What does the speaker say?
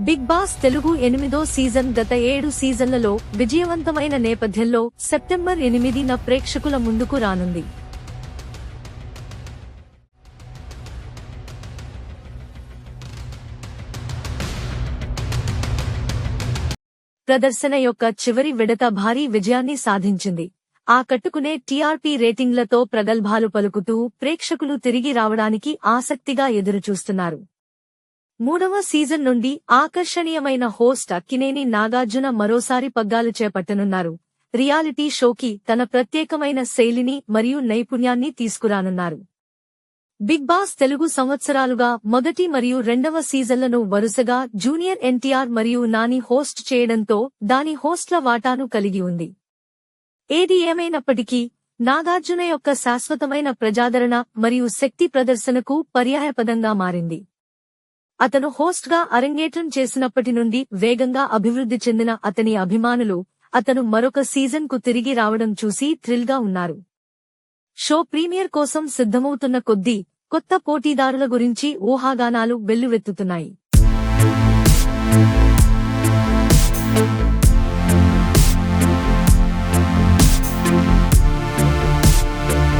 Big boss Telugu ఎనిమిదో season గత ఏడు సీజన్లలో విజయవంతమైన నేపథ్యంలో సెప్టెంబర్ ఎనిమిదిన ప్రేక్షకుల ముందుకు రానుంది. ప్రదర్శన యొక్క చివరి విడత భారీ విజయాన్ని సాధించింది. ఆ కట్టుకునే టీఆర్పీ రేటింగ్లతో ప్రగల్భాలు పలుకుతూ ప్రేక్షకులు తిరిగి రావడానికి ఆసక్తిగా ఎదురుచూస్తున్నారు. మూడవ సీజన్ నుండి ఆకర్షణీయమైన హోస్ట్ అక్కినేని నాగార్జున మరోసారి పగ్గాలు చేపట్టనున్నారు. రియాలిటీ షోకి తన ప్రత్యేకమైన శైలిని మరియు నైపుణ్యాన్ని తీసుకురానున్నారు. బిగ్ బాస్ తెలుగు సంవత్సరాలుగా మొదటి మరియు రెండవ సీజన్లను వరుసగా జూనియర్ ఎన్టీఆర్ మరియు నాని హోస్ట్ చేయడంతో దాని హోస్ట్ల వాటాను కలిగి ఉంది. ఏది ఏమైనప్పటికీ నాగార్జున యొక్క శాశ్వతమైన ప్రజాదరణ మరియు శక్తి ప్రదర్శనకు పర్యాయపదంగా మారింది. అతను హోస్ట్గా అరంగేట్రం చేసినప్పటి నుండి వేగంగా అభివృద్ధి చెందిన అతని అభిమానులు అతను మరొక సీజన్కు తిరిగి రావడం చూసి థ్రిల్గా ఉన్నారు. షో ప్రీమియర్ కోసం సిద్ధమవుతున్న కొద్దీ కొత్త పోటీదారుల గురించి ఊహాగానాలు వెల్లువెత్తుతున్నాయి.